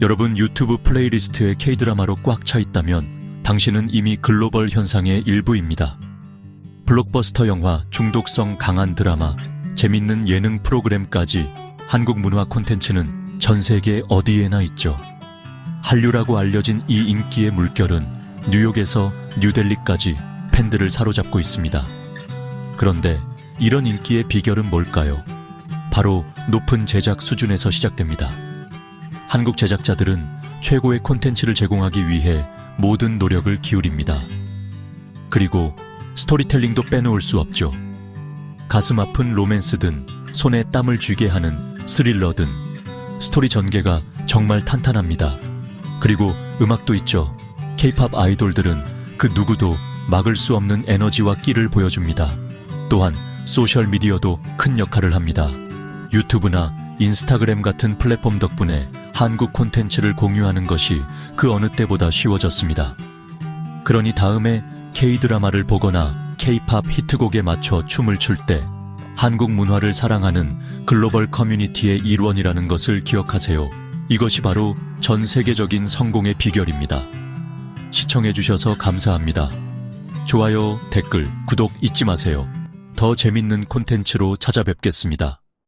여러분 유튜브 플레이리스트에 K-드라마로 꽉 차 있다면 당신은 이미 글로벌 현상의 일부입니다. 블록버스터 영화, 중독성 강한 드라마, 재밌는 예능 프로그램까지 한국 문화 콘텐츠는 전 세계 어디에나 있죠. 한류라고 알려진 이 인기의 물결은 뉴욕에서 뉴델리까지 팬들을 사로잡고 있습니다. 그런데 이런 인기의 비결은 뭘까요? 바로 높은 제작 수준에서 시작됩니다. 한국 제작자들은 최고의 콘텐츠를 제공하기 위해 모든 노력을 기울입니다. 그리고 스토리텔링도 빼놓을 수 없죠. 가슴 아픈 로맨스든 손에 땀을 쥐게 하는 스릴러든 스토리 전개가 정말 탄탄합니다. 그리고 음악도 있죠. 케이팝 아이돌들은 그 누구도 막을 수 없는 에너지와 끼를 보여줍니다. 또한 소셜 미디어도 큰 역할을 합니다. 유튜브나 인스타그램 같은 플랫폼 덕분에 한국 콘텐츠를 공유하는 것이 그 어느 때보다 쉬워졌습니다. 그러니 다음에 K-드라마를 보거나 K-팝 히트곡에 맞춰 춤을 출 때 한국 문화를 사랑하는 글로벌 커뮤니티의 일원이라는 것을 기억하세요. 이것이 바로 전 세계적인 성공의 비결입니다. 시청해주셔서 감사합니다. 좋아요, 댓글, 구독 잊지 마세요. 더 재밌는 콘텐츠로 찾아뵙겠습니다.